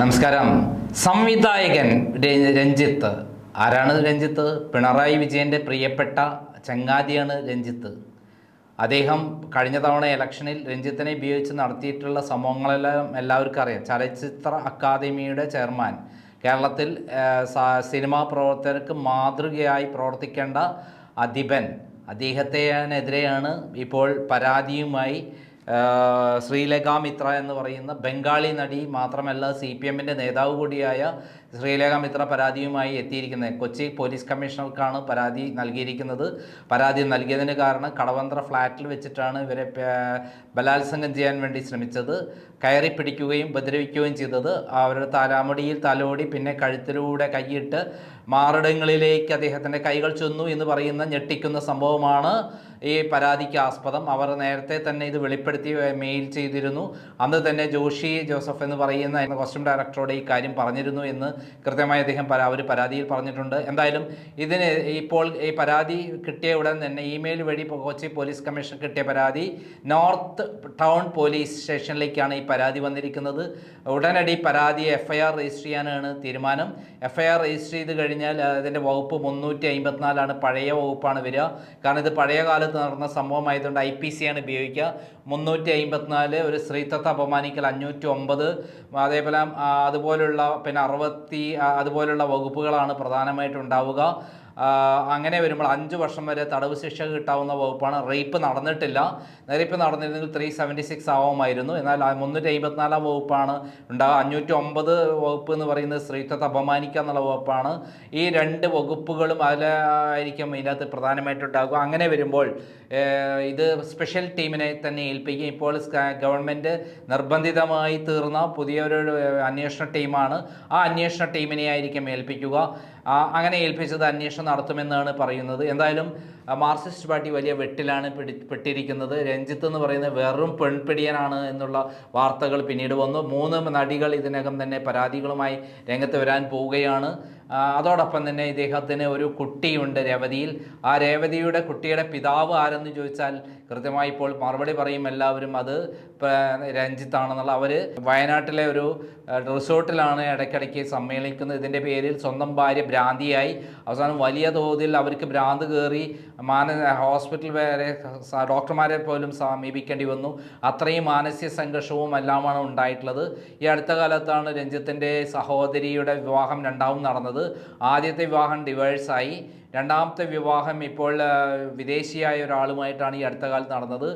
നമസ്കാരം. സംവിധായകൻ രഞ്ജിത്ത്. ആരാണ് രഞ്ജിത്ത്? പിണറായി വിജയന്റെ പ്രിയപ്പെട്ട ചങ്ങാതിയാണ് രഞ്ജിത്ത്. അദ്ദേഹം കഴിഞ്ഞ തവണ ഇലക്ഷനിൽ രഞ്ജിത്തിനെ ഉപയോഗിച്ച് നടത്തിയിട്ടുള്ള സംഭവങ്ങളെല്ലാം എല്ലാവർക്കും അറിയാം. ചലച്ചിത്ര അക്കാദമിയുടെ ചെയർമാൻ. കേരളത്തിൽ സിനിമാ പ്രവർത്തകർക്ക് മാതൃകയായി പ്രവർത്തിക്കേണ്ട അധിപൻ. അദ്ദേഹത്തിനെതിരെയാണ് ഇപ്പോൾ പരാതിയുമായി ശ്രീലേഖ മിത്ര എന്ന് പറയുന്ന ബംഗാളി നടി മാത്രമല്ല സി പി എമ്മിന്റെ നേതാവ് കൂടിയായ ശ്രീലേഖ മിത്ര പരാതിയുമായി എത്തിയിരിക്കുന്നത്. കൊച്ചി പോലീസ് കമ്മീഷണർക്കാണ് പരാതി നൽകിയിരിക്കുന്നത്. പരാതി നൽകിയതിന് കാരണം കടവന്ത്ര ഫ്ലാറ്റിൽ വെച്ചിട്ടാണ് ഇവരെ ബലാത്സംഗം ചെയ്യാൻ വേണ്ടി ശ്രമിച്ചത്. കയറി പിടിക്കുകയും ഉപദ്രവിക്കുകയും ചെയ്തത്. അവരുടെ തലമുടിയിൽ തലോടി പിന്നെ കഴുത്തിലൂടെ കൈയിട്ട് മാറിടങ്ങളിലേക്ക് അദ്ദേഹത്തിന്റെ കൈകൾ ചെന്നു എന്ന് പറയുന്ന ഞെട്ടിക്കുന്ന സംഭവമാണ് ഈ പരാതിക്ക് ആസ്പദം. അവർ നേരത്തെ തന്നെ ഇത് വെളിപ്പെടുത്തി മെയിൽ ചെയ്തിരുന്നു. അന്ന് തന്നെ ജോഷി ജോസഫ് എന്ന് പറയുന്ന കോസ്റ്റ്യൂം ഡയറക്ടറോട് ഈ കാര്യം പറഞ്ഞിരുന്നു എന്ന് കൃത്യമായി അദ്ദേഹം അവർ പരാതിയിൽ പറഞ്ഞിട്ടുണ്ട്. എന്തായാലും ഇതിന് ഇപ്പോൾ ഈ പരാതി കിട്ടിയ ഉടൻ തന്നെ ഇമെയിൽ വഴി കൊച്ചി പോലീസ് കമ്മീഷൻ കിട്ടിയ പരാതി നോർത്ത് ടൗൺ പോലീസ് സ്റ്റേഷനിലേക്കാണ് ഈ പരാതി വന്നിരിക്കുന്നത്. ഉടനടി പരാതി എഫ് ഐ ആർ രജിസ്റ്റർ ചെയ്യാനാണ് തീരുമാനം. എഫ് ഐ ആർ രജിസ്റ്റർ ചെയ്ത് കഴിഞ്ഞാൽ അതിന്റെ വകുപ്പ് മുന്നൂറ്റി അമ്പത്തിനാലാണ് പഴയ വകുപ്പാണ് വരിക. കാരണം ഇത് പഴയ കാലത്ത് നടന്ന സംഭവമായതുകൊണ്ട് ഐ പി സി ആണ് ഉപയോഗിക്കുക. മുന്നൂറ്റി അമ്പത്തിനാല് ഒരു സ്ത്രീത്വത്തെ അപമാനിക്കൽ അഞ്ഞൂറ്റി ഒമ്പത് അതേപോലെ അതുപോലുള്ള പിന്നെ അറുപത്തി അതുപോലുള്ള വകുപ്പുകളാണ് പ്രധാനമായിട്ടും ഉണ്ടാവുക. ആ, അങ്ങനെ വരുമ്പോൾ അഞ്ച് വർഷം വരെ തടവ് ശിക്ഷ കിട്ടാവുന്ന വകുപ്പാണ്. റേപ്പ് നടന്നിട്ടില്ല. റേപ്പ് നടന്നിരുന്നെങ്കിൽ ത്രീ സെവന്റി സിക്സ് ആവുമായിരുന്നു. എന്നാൽ മുന്നൂറ്റി അമ്പത്തിനാലാം വകുപ്പാണ് ഉണ്ടാകുക അഞ്ഞൂറ്റി ഒമ്പത് വകുപ്പ് എന്ന് പറയുന്നത് സ്ത്രീത്വത്തെ അപമാനിക്കുക എന്നുള്ള വകുപ്പാണ്. ഈ രണ്ട് വകുപ്പുകളും അതിലായിരിക്കും ഇതിനകത്ത് പ്രധാനമായിട്ടും ഉണ്ടാകുക അങ്ങനെ വരുമ്പോൾ ഇത് സ്പെഷ്യൽ ടീമിനെ തന്നെ ഏൽപ്പിക്കും. ഇപ്പോൾ ഗവൺമെന്റ് നിർബന്ധിതമായി തീർന്ന പുതിയൊരു അന്വേഷണ ടീമാണ്. ആ അന്വേഷണ ടീമിനെ ആയിരിക്കും ഏൽപ്പിക്കുക. അങ്ങനെ ഏൽപ്പിച്ചത് അന്വേഷണം നടത്തുമെന്നാണ് പറയുന്നത്. എന്തായാലും മാർക്സിസ്റ്റ് പാർട്ടി വലിയ വെട്ടിലാണ് പിടി പെട്ടിരിക്കുന്നത്. രഞ്ജിത്ത് എന്ന് പറയുന്നത് വെറും പെൺപിടിയനാണ് എന്നുള്ള വാർത്തകൾ പിന്നീട് വന്നു. മൂന്ന് നടികൾ ഇതിനകം തന്നെ പരാതികളുമായി രംഗത്ത് വരാൻ പോവുകയാണ്. അതോടൊപ്പം തന്നെ ഇദ്ദേഹത്തിന് ഒരു കുട്ടിയുണ്ട് രേവതിയിൽ. ആ രേവതിയുടെ കുട്ടിയുടെ പിതാവ് ആരെന്ന് ചോദിച്ചാൽ കൃത്യമായി ഇപ്പോൾ മറുപടി പറയും എല്ലാവരും അത്. രഞ്ജിത്താണെന്നുള്ള അവർ വയനാട്ടിലെ ഒരു റിസോർട്ടിലാണ് ഇടയ്ക്കിടയ്ക്ക് സമ്മേളിക്കുന്നത്. ഇതിന്റെ പേരിൽ സ്വന്തം ഭാര്യ ഭ്രാന്തിയായി. അവസാനം വലിയ തോതിൽ അവർക്ക് ഭ്രാന്ത് കയറി മാന ഹോസ്പിറ്റൽ വരെ ഡോക്ടർമാരെ പോലും സമീപിക്കേണ്ടി വന്നു. അത്രയും മാനസിക സംഘർഷവും എല്ലാമാണ് ഉണ്ടായിട്ടുള്ളത്. ഈ അടുത്ത കാലത്താണ് രഞ്ജിത്തിന്റെ സഹോദരിയുടെ വിവാഹം രണ്ടാമും നടന്നത്. ആദ്യത്തെ വിവാഹം ഡിവേഴ്സായി രണ്ടാമത്തെ വിവാഹം ഇപ്പോൾ വിദേശിയായ ഒരാളുമായിട്ടാണ് ഈ അടുത്ത കാലത്ത് നടന്നത്.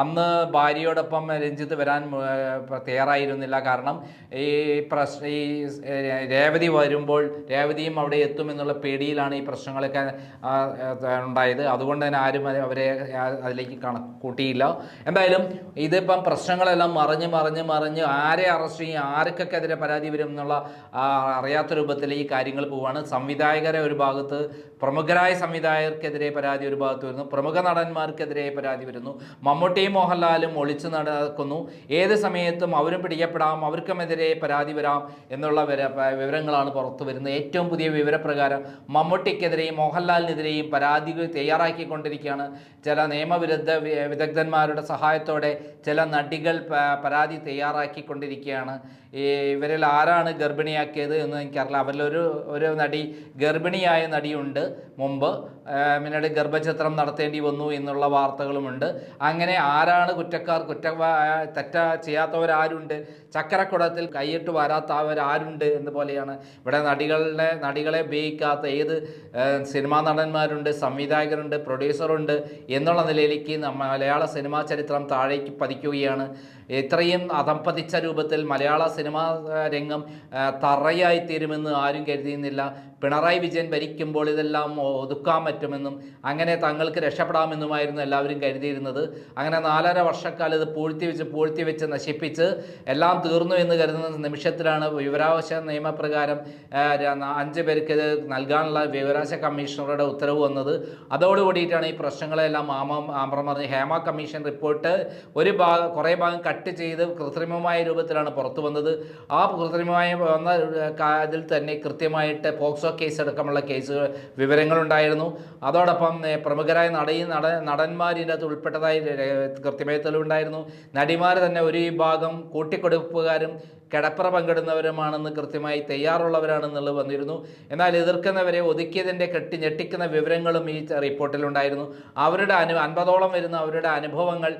അന്ന് ഭാര്യയോടൊപ്പം രഞ്ജിത്ത് വരാൻ തയ്യാറായിരുന്നില്ല. കാരണം ഈ പ്രശ്ന ഈ രേവതി വരുമ്പോൾ രേവതിയും അവിടെ എത്തുമെന്നുള്ള പേടിയിലാണ് ഈ പ്രശ്നങ്ങളൊക്കെ ഉണ്ടായത്. അതുകൊണ്ട് തന്നെ ആരും അവരെ അതിലേക്ക് കണക്കൂട്ടിയില്ല എന്തായാലും ഇതിപ്പം പ്രശ്നങ്ങളെല്ലാം മറിഞ്ഞ് മറിഞ്ഞ് മറിഞ്ഞ് ആരെ അറസ്റ്റ് ചെയ്യും ആർക്കൊക്കെ എതിരെ പരാതി വരും എന്നുള്ള അറിയാത്ത രൂപത്തിൽ ഈ കാര്യങ്ങൾ പോവുകയാണ് സംവിധായകരെ ഒരു ഭാഗത്ത് പ്രമുഖരായ സംവിധായകർക്കെതിരെ പരാതി ഒരു ഭാഗത്ത് വരുന്നു. പ്രമുഖ നടന്മാർക്കെതിരെ പരാതി വരുന്നു. മമ്മൂട്ടിയും മോഹൻലാലും ഒളിച്ചു നടക്കുന്നു. ഏത് സമയത്തും അവരും പിടിക്കപ്പെടാം അവർക്കുമെതിരെ പരാതി വരാം എന്നുള്ള വിവരങ്ങളാണ് പുറത്തു വരുന്നത്. ഏറ്റവും പുതിയ വിവരപ്രകാരം മമ്മൂട്ടിക്കെതിരെയും മോഹൻലാലിനെതിരെയും പരാതികൾ തയ്യാറാക്കിക്കൊണ്ടിരിക്കുകയാണ്. ചില നിയമവിരുദ്ധ വിദഗ്ധന്മാരുടെ സഹായത്തോടെ ചില നടികൾ പരാതി തയ്യാറാക്കിക്കൊണ്ടിരിക്കുകയാണ്. ഇവരിൽ ആരാണ് ഗർഭിണിയാക്കിയത് എന്ന് എനിക്കറിയില്ല. അവരിലൊരു ഒരു നടി ഗർഭിണിയായ നടിയുണ്ട്. മുമ്പ് മിനടി ഗർഭചിത്രം നടത്തേണ്ടി വന്നു എന്നുള്ള വാർത്തകളുമുണ്ട്. അങ്ങനെ ആരാണ് കുറ്റക്കാർ? കുറ്റ തെറ്റ ചെയ്യാത്തവരാരുണ്ട്? ചക്കരക്കുടത്തിൽ കൈയിട്ട് വരാത്തവരാരുണ്ട് എന്ന് പോലെയാണ്. ഇവിടെ നടികളുടെ നടികളെ ഉപയോഗിക്കാത്ത ഏത് സിനിമാ നടന്മാരുണ്ട് സംവിധായകരുണ്ട് പ്രൊഡ്യൂസറുണ്ട് എന്നുള്ള നിലയിലേക്ക് മലയാള സിനിമാ ചരിത്രം താഴേക്ക് പതിക്കുകയാണ്. ഇത്രയും അതമ്പതിച്ച രൂപത്തിൽ മലയാള സിനിമാ രംഗം തറയായി തീരുമെന്ന് ആരും കരുതിയിരുന്നില്ല. പിണറായി വിജയൻ ഭരിക്കുമ്പോൾ ഇതെല്ലാം ഒതുക്കാൻ പറ്റുമെന്നും അങ്ങനെ തങ്ങൾക്ക് രക്ഷപ്പെടാമെന്നുമായിരുന്നു എല്ലാവരും കരുതിയിരുന്നത്. അങ്ങനെ നാലര വർഷക്കാലം ഇത് പൂഴ്ത്തി വെച്ച് പൂഴ്ത്തി വെച്ച് നശിപ്പിച്ച് എല്ലാം തീർന്നു എന്ന് കരുതുന്ന നിമിഷത്തിലാണ് വിവരാവകാശ നിയമപ്രകാരം അഞ്ച് പേർക്ക് ഇത് നൽകാനുള്ള വിവരാവകാശ കമ്മീഷണറുടെ ഉത്തരവ് വന്നത്. അതോടുകൂടിയിട്ടാണ് ഈ പ്രശ്നങ്ങളെല്ലാം ആമ ആമറം പറഞ്ഞ് ഹേമ കമ്മീഷൻ റിപ്പോർട്ട് ഒരു ഭാഗം കുറേ ഭാഗം കട്ട് കട്ട് ചെയ്ത് കൃത്രിമമായ രൂപത്തിലാണ് പുറത്തു വന്നത്. ആ കൃത്രിമമായ വന്ന അതിൽ തന്നെ കൃത്യമായിട്ട് പോക്സോ കേസ് അടക്കമുള്ള കേസ് വിവരങ്ങളുണ്ടായിരുന്നു. അതോടൊപ്പം പ്രമുഖരായ നടയും നട നടന്മാരിന്റെ അത് ഉൾപ്പെട്ടതായി കൃത്യമായ തെളിവുണ്ടായിരുന്നു. നടിമാർ തന്നെ ഒരു വിഭാഗം കൂട്ടിക്കൊടുപ്പുകാരും കിടപ്പറ പങ്കിടുന്നവരുമാണെന്ന് കൃത്യമായി തയ്യാറുള്ളവരാണെന്നുള്ളത് വന്നിരുന്നു. എന്നാൽ എതിർക്കുന്നവരെ ഒതുക്കിയതിന്റെ കെട്ടി ഞെട്ടിക്കുന്ന വിവരങ്ങളും ഈ റിപ്പോർട്ടിലുണ്ടായിരുന്നു. അവരുടെ അനു അൻപതോളം വരുന്ന അവരുടെ അനുഭവങ്ങൾ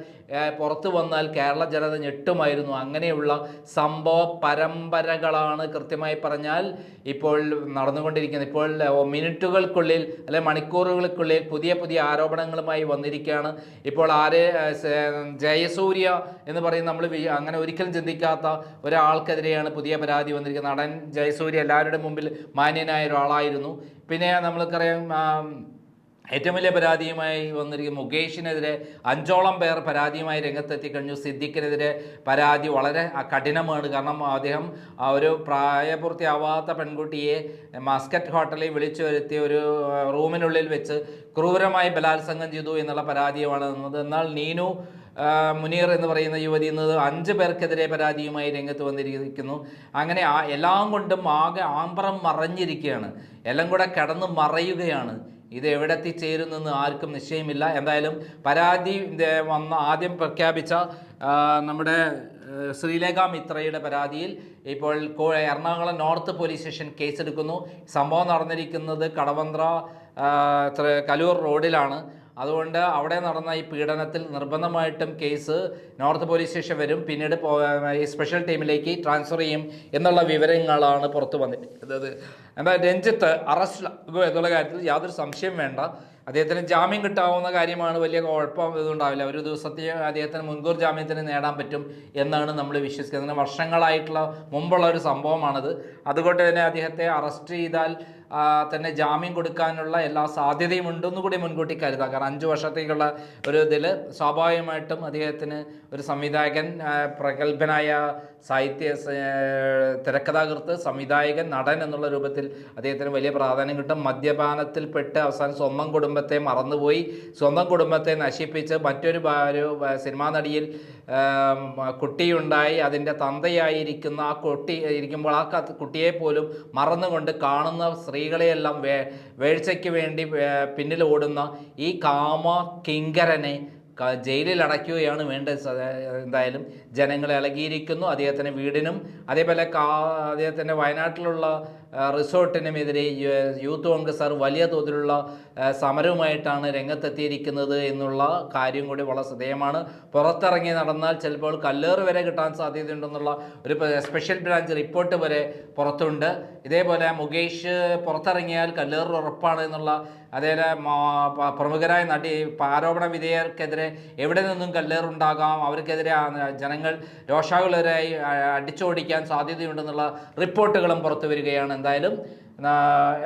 പുറത്തു വന്നാൽ കേരള ജനത ഞെട്ടുമായിരുന്നു. അങ്ങനെയുള്ള സംഭവ പരമ്പരകളാണ് കൃത്യമായി പറഞ്ഞാൽ ഇപ്പോൾ നടന്നുകൊണ്ടിരിക്കുന്നത്. ഇപ്പോൾ മിനിറ്റുകൾക്കുള്ളിൽ അല്ലെ മണിക്കൂറുകൾക്കുള്ളിൽ പുതിയ പുതിയ ആരോപണങ്ങളുമായി വന്നിരിക്കുകയാണ്. ഇപ്പോൾ ആരെ ജയസൂര്യ എന്ന് പറയുന്ന നമ്മൾ അങ്ങനെ ഒരിക്കലും ചിന്തിക്കാത്ത ഒരാൾക്കെതിരെയാണ് പുതിയ പരാതി വന്നിരിക്കുന്നത്. നടൻ ജയസൂര്യ എല്ലാവരുടെ മുമ്പിൽ മാന്യനായ ഒരാളായിരുന്നു. പിന്നെ നമ്മൾക്കറിയാം ഏറ്റവും വലിയ പരാതിയുമായി വന്നിരിക്കുന്ന മുകേഷിനെതിരെ അഞ്ചോളം പേർ പരാതിയുമായി രംഗത്തെത്തി കഴിഞ്ഞു. സിദ്ദിഖിനെതിരെ പരാതി വളരെ കഠിനമാണ്. കാരണം അദ്ദേഹം ഒരു പ്രായപൂർത്തിയാവാത്ത പെൺകുട്ടിയെ മസ്കറ്റ് ഹോട്ടലിൽ വിളിച്ചു വരുത്തി ഒരു റൂമിനുള്ളിൽ വെച്ച് ക്രൂരമായി ബലാത്സംഗം ചെയ്തു എന്നുള്ള പരാതിയുമാണ് വന്നത് എന്നാൽ നീനു മുനീർ എന്ന് പറയുന്ന യുവതി എന്നത് അഞ്ച് പേർക്കെതിരെ പരാതിയുമായി രംഗത്ത് വന്നിരിക്കുന്നു. അങ്ങനെ ആ എല്ലാം കൊണ്ടും ആകെ ആമ്പറം മറഞ്ഞിരിക്കുകയാണ്. എല്ലാം കൂടെ കിടന്ന് മറയുകയാണ്. ഇത് എവിടെ എത്തിച്ചേരുന്നെന്ന് ആർക്കും നിശ്ചയമില്ല. എന്തായാലും പരാതി വന്ന ആദ്യം പ്രഖ്യാപിച്ച നമ്മുടെ ശ്രീലേഖ മിത്രയുടെ പരാതിയിൽ ഇപ്പോൾ എറണാകുളം നോർത്ത് പോലീസ് സ്റ്റേഷൻ കേസെടുക്കുന്നു. സംഭവം നടന്നിരിക്കുന്നത് കടവന്ത്ര കലൂർ റോഡിലാണ്. അതുകൊണ്ട് അവിടെ നടന്ന ഈ പീഡനത്തിൽ നിർബന്ധമായിട്ടും കേസ് നോർത്ത് പോലീസ് സ്റ്റേഷൻ വരും. പിന്നീട് ഈ സ്പെഷ്യൽ ടീമിലേക്ക് ട്രാൻസ്ഫർ ചെയ്യും എന്നുള്ള വിവരങ്ങളാണ് പുറത്തു വന്നിട്ടുള്ളത് എന്താ രഞ്ജിത്ത് അറസ്റ്റ് എന്നുള്ള കാര്യത്തിൽ യാതൊരു സംശയം വേണ്ട. അദ്ദേഹത്തിന് ജാമ്യം കിട്ടാവുന്ന കാര്യമാണ് വലിയ കുഴപ്പം ഇതുണ്ടാവില്ല. ഒരു ദിവസത്തെ അദ്ദേഹത്തിന് മുൻകൂർ ജാമ്യത്തിന് നേടാൻ പറ്റും എന്നാണ് നമ്മൾ വിശ്വസിക്കുന്നത്. വർഷങ്ങളായിട്ടുള്ള മുമ്പുള്ള ഒരു സംഭവമാണത്. അതുകൊണ്ട് തന്നെ അദ്ദേഹത്തെ അറസ്റ്റ് ചെയ്താൽ തന്നെ ജാമ്യം കൊടുക്കാനുള്ള എല്ലാ സാധ്യതയും ഉണ്ടെന്ന് കൂടി മുൻകൂട്ടി കരുതാം കാരണം അഞ്ച് വർഷത്തേക്കുള്ള ഒരു ഇതിൽ സ്വാഭാവികമായിട്ടും അദ്ദേഹത്തിന് ഒരു സംവിധായകൻ പ്രഗത്ഭനായ സാഹിത്യ തിരക്കഥാകൃത്ത് സംവിധായകൻ നടൻ എന്നുള്ള രൂപത്തിൽ അദ്ദേഹത്തിന് വലിയ പ്രാധാന്യം കിട്ടും. മദ്യപാനത്തിൽപ്പെട്ട് അവസാനം സ്വന്തം കുടുംബത്തെ മറന്നുപോയി. സ്വന്തം കുടുംബത്തെ നശിപ്പിച്ച് മറ്റൊരു സിനിമാ നടിയിൽ കുട്ടിയുണ്ടായി. അതിന്റെ തന്തയായിരിക്കുന്ന ആ കുട്ടി ഇരിക്കുമ്പോൾ ആ കുട്ടിയെ പോലും മറന്നുകൊണ്ട് കാണുന്ന സ്ത്രീകളെയെല്ലാം വേ വേഴ്ചയ്ക്ക് വേണ്ടി പിന്നിൽ ഓടുന്ന ഈ കാമ കിങ്കരനെ ജയിലിൽ അടയ്ക്കുകയാണ് വേണ്ടത്. എന്തായാലും ജനങ്ങളെ ഇളകിയിരിക്കുന്നു. അദ്ദേഹത്തിന്റെ വീടിനും അതേപോലെ കാ അദ്ദേഹത്തിന്റെ വയനാട്ടിലുള്ള റിസോർട്ടിനുമെതിരെ യൂത്ത് കോൺഗ്രസ്സുകാർ വലിയ തോതിലുള്ള സമരവുമായിട്ടാണ് രംഗത്തെത്തിയിരിക്കുന്നത് എന്നുള്ള കാര്യം കൂടി വളരെ ശ്രദ്ധേയമാണ്. പുറത്തിറങ്ങി നടന്നാൽ ചിലപ്പോൾ കല്ലേറ് വരെ കിട്ടാൻ സാധ്യതയുണ്ടെന്നുള്ള ഒരു സ്പെഷ്യൽ ബ്രാഞ്ച് റിപ്പോർട്ട് വരെ പുറത്തുണ്ട്. ഇതേപോലെ മുകേഷ് പുറത്തിറങ്ങിയാൽ കല്ലേറ് ഉറപ്പാണ് എന്നുള്ള അതേപോലെ പ്രമുഖരായ നടി ആരോപണ വിധേയർക്കെതിരെ എവിടെ നിന്നും കല്ലേറുണ്ടാകാം അവർക്കെതിരെ ജനങ്ങൾ രോഷാകുലരായി അടിച്ചോടിക്കാൻ സാധ്യതയുണ്ടെന്നുള്ള റിപ്പോർട്ടുകളും പുറത്തു വരികയാണ്. എന്തായാലും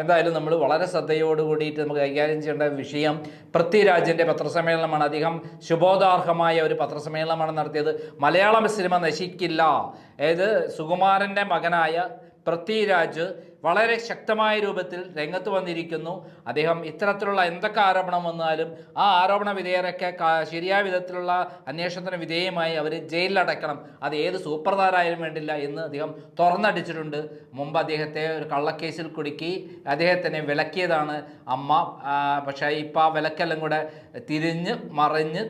എന്തായാലും നമ്മൾ വളരെ ശ്രദ്ധയോട് കൂടിയിട്ട് നമുക്ക് കൈകാര്യം ചെയ്യേണ്ട വിഷയം പൃഥ്വിരാജിന്റെ പത്രസമ്മേളനമാണ്. അധികം ശുഭോദാർഹമായ ഒരു പത്രസമ്മേളനമാണ് നടത്തിയത്. മലയാളം സിനിമ നശിക്കില്ല. അതായത് സുകുമാരന്റെ മകനായ പൃഥ്വിരാജ് വളരെ ശക്തമായ രൂപത്തിൽ രംഗത്ത് വന്നിരിക്കുന്നു. അദ്ദേഹം ഇത്തരത്തിലുള്ള എന്തൊക്കെ ആരോപണം വന്നാലും ആ ആരോപണ വിധേയരൊക്കെ ശരിയായ വിധത്തിലുള്ള അന്വേഷണത്തിന് വിധേയമായി അവർ ജയിലിലടക്കണം അത് ഏത് സൂപ്പർ താരായാലും വേണ്ടില്ല എന്ന് അദ്ദേഹം തുറന്നടിച്ചിട്ടുണ്ട്. മുമ്പ് അദ്ദേഹത്തെ ഒരു കള്ളക്കേസിൽ കുടുക്കി അദ്ദേഹത്തിനെ വിലക്കിയതാണ് അമ്മ. പക്ഷേ ഇപ്പം ആ വിലക്കെല്ലാം കൂടെ തിരിഞ്ഞ് മറിഞ്ഞ്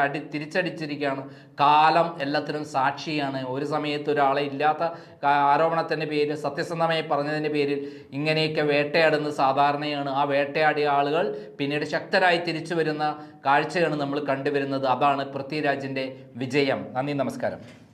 അടി തിരിച്ചടിച്ചിരിക്കുകയാണ്. കാലം എല്ലാത്തിനും സാക്ഷിയാണ്. ഒരു സമയത്ത് ഒരാളെ ഇല്ലാത്ത ആരോപണത്തിന്റെ പേരിൽ സത്യസന്ധമായി പറഞ്ഞതിന്റെ പേരിൽ ഇങ്ങനെയൊക്കെ വേട്ടയാടുന്നത് സാധാരണയാണ്. ആ വേട്ടയാടിയ ആളുകൾ പിന്നീട് ശക്തരായി തിരിച്ചു വരുന്ന കാഴ്ചയാണ് നമ്മൾ കണ്ടുവരുന്നത്. അതാണ് പൃഥ്വിരാജിന്റെ വിജയം. നന്ദി നമസ്കാരം.